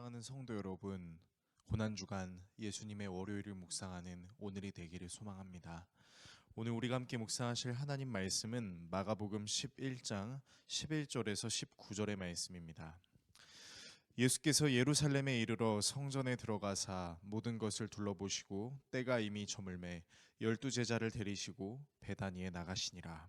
사랑하는 성도 여러분, 고난 주간 예수님의 월요일을 묵상하는 오늘이 되기를 소망합니다. 오늘 우리가 함께 묵상하실 하나님 말씀은 마가복음 11장 11절에서 19절의 말씀입니다. 예수께서 예루살렘에 이르러 성전에 들어가사 모든 것을 둘러보시고 때가 이미 저물매 열두 제자를 데리시고 베다니에 나가시니라.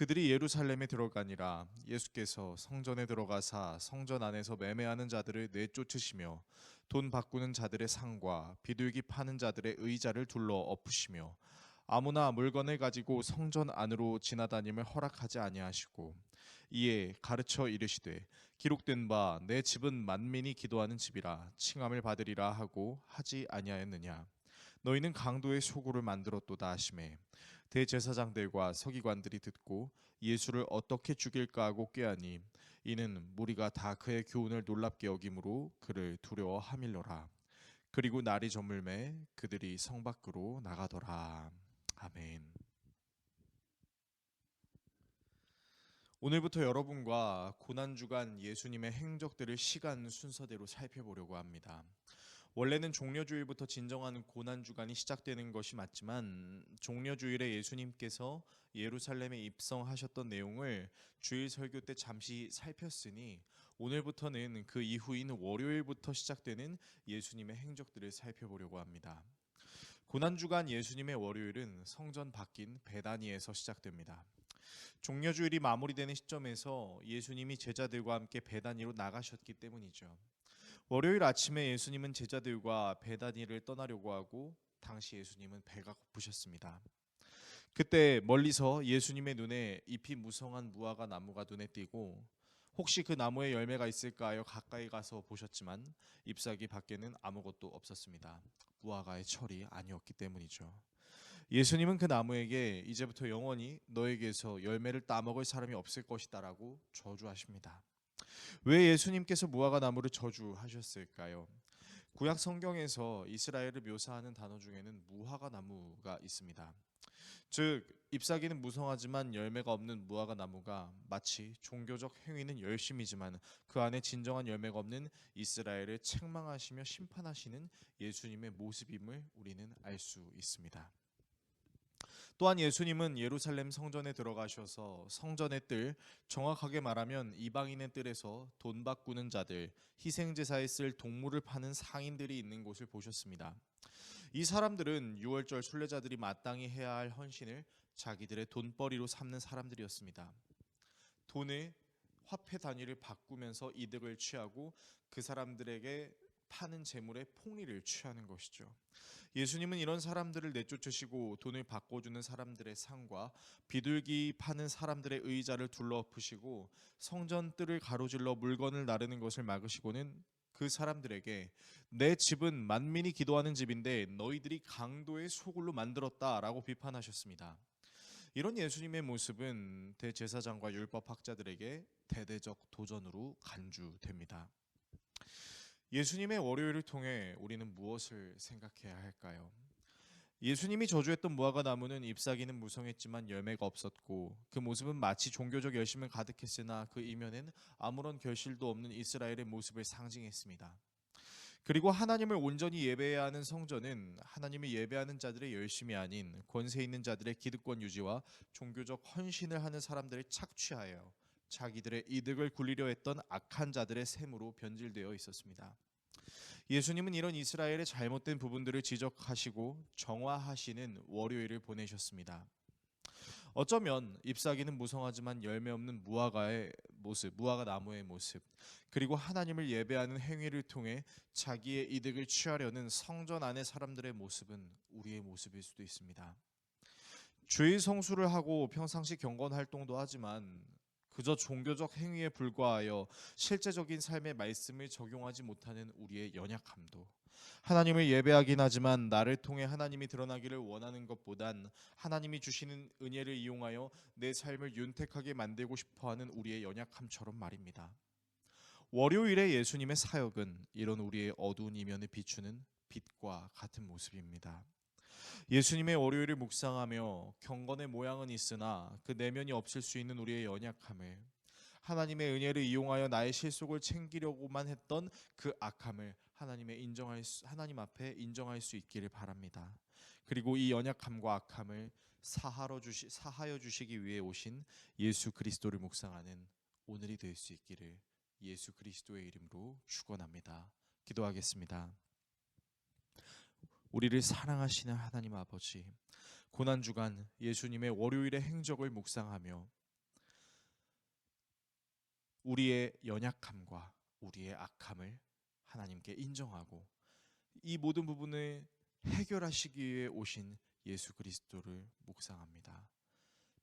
그들이 예루살렘에 들어가니라. 예수께서 성전에 들어가사 성전 안에서 매매하는 자들을 내쫓으시며 돈 바꾸는 자들의 상과 비둘기 파는 자들의 의자를 둘러 엎으시며 아무나 물건을 가지고 성전 안으로 지나다님을 허락하지 아니하시고 이에 가르쳐 이르시되 기록된 바 내 집은 만민이 기도하는 집이라 칭함을 받으리라 하고 하지 아니하였느냐. 너희는 강도의 소굴을 만들었도다 하심에 대제사장들과 서기관들이 듣고 예수를 어떻게 죽일까 하고 꾀하니 이는 무리가 다 그의 교훈을 놀랍게 여김으로 그를 두려워하밀러라. 그리고 날이 저물매 그들이 성 밖으로 나가더라. 아멘. 오늘부터 여러분과 고난 주간 예수님의 행적들을 시간 순서대로 살펴보려고 합니다. 원래는 종려주일부터 진정한 고난 주간이 시작되는 것이 맞지만 종려주일에 예수님께서 예루살렘에 입성하셨던 내용을 주일 설교 때 잠시 살폈으니 오늘부터는 그 이후인 월요일부터 시작되는 예수님의 행적들을 살펴보려고 합니다. 고난 주간 예수님의 월요일은 성전 바뀐 베다니에서 시작됩니다. 종려주일이 마무리되는 시점에서 예수님이 제자들과 함께 베다니로 나가셨기 때문이죠. 월요일 아침에 예수님은 제자들과 베다니를 떠나려고 하고 당시 예수님은 배가 고프셨습니다. 그때 멀리서 예수님의 눈에 잎이 무성한 무화과 나무가 눈에 띄고 혹시 그 나무에 열매가 있을까 하여 가까이 가서 보셨지만 잎사귀 밖에는 아무것도 없었습니다. 무화과의 철이 아니었기 때문이죠. 예수님은 그 나무에게 이제부터 영원히 너에게서 열매를 따먹을 사람이 없을 것이다라고 저주하십니다. 왜 예수님께서 무화과 나무를 저주하셨을까요? 구약 성경에서 이스라엘을 묘사하는 단어 중에는 무화과 나무가 있습니다. 즉 잎사귀는 무성하지만 열매가 없는 무화과 나무가 마치 종교적 행위는 열심이지만 그 안에 진정한 열매가 없는 이스라엘을 책망하시며 심판하시는 예수님의 모습임을 우리는 알 수 있습니다. 또한 예수님은 예루살렘 성전에 들어가셔서 성전의 뜰, 정확하게 말하면 이방인의 뜰에서 돈 바꾸는 자들, 희생제사에 쓸 동물을 파는 상인들이 있는 곳을 보셨습니다. 이 사람들은 유월절 순례자들이 마땅히 해야 할 헌신을 자기들의 돈벌이로 삼는 사람들이었습니다. 돈을 화폐 단위를 바꾸면서 이득을 취하고 그 사람들에게 파는 재물의 폭리를 취하는 것이죠. 예수님은 이런 사람들을 내쫓으시고 돈을 바꿔주는 사람들의 상과 비둘기 파는 사람들의 의자를 둘러엎으시고 성전 뜰을 가로질러 물건을 나르는 것을 막으시고는 그 사람들에게 내 집은 만민이 기도하는 집인데 너희들이 강도의 소굴로 만들었다라고 비판하셨습니다. 이런 예수님의 모습은 대제사장과 율법학자들에게 대대적 도전으로 간주됩니다. 예수님의 월요일을 통해 우리는 무엇을 생각해야 할까요? 예수님이 저주했던 무화과 나무는 잎사귀는 무성했지만 열매가 없었고 그 모습은 마치 종교적 열심을 가득했으나 그 이면엔 아무런 결실도 없는 이스라엘의 모습을 상징했습니다. 그리고 하나님을 온전히 예배해야 하는 성전은 하나님을 예배하는 자들의 열심이 아닌 권세 있는 자들의 기득권 유지와 종교적 헌신을 하는 사람들을 착취하여 자기들의 이득을 굴리려 했던 악한 자들의 셈으로 변질되어 있었습니다. 예수님은 이런 이스라엘의 잘못된 부분들을 지적하시고 정화하시는 월요일을 보내셨습니다. 어쩌면 잎사귀는 무성하지만 열매 없는 무화과의 모습, 무화과 나무의 모습, 그리고 하나님을 예배하는 행위를 통해 자기의 이득을 취하려는 성전 안의 사람들의 모습은 우리의 모습일 수도 있습니다. 주일 성수를 하고 평상시 경건 활동도 하지만 그저 종교적 행위에 불과하여 실제적인 삶의 말씀을 적용하지 못하는 우리의 연약함도 하나님을 예배하긴 하지만 나를 통해 하나님이 드러나기를 원하는 것보단 하나님이 주시는 은혜를 이용하여 내 삶을 윤택하게 만들고 싶어하는 우리의 연약함처럼 말입니다. 월요일의 예수님의 사역은 이런 우리의 어두운 이면을 비추는 빛과 같은 모습입니다. 예수님의 월요일을 묵상하며 경건의 모양은 있으나 그 내면이 없을 수 있는 우리의 연약함을 하나님의 은혜를 이용하여 나의 실속을 챙기려고만 했던 그 악함을 하나님의 인정할 수, 하나님 앞에 인정할 수 있기를 바랍니다. 그리고 이 연약함과 악함을 사하러 주시 사하여 주시기 위해 오신 예수 그리스도를 묵상하는 오늘이 될 수 있기를 예수 그리스도의 이름으로 축원합니다. 기도하겠습니다. 우리를 사랑하시는 하나님 아버지 고난 주간 예수님의 월요일의 행적을 묵상하며 우리의 연약함과 우리의 악함을 하나님께 인정하고 이 모든 부분을 해결하시기 위해 오신 예수 그리스도를 묵상합니다.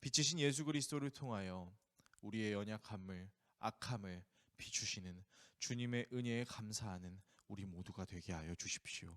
빛이신 예수 그리스도를 통하여 우리의 연약함을 악함을 비추시는 주님의 은혜에 감사하는 우리 모두가 되게 하여 주십시오.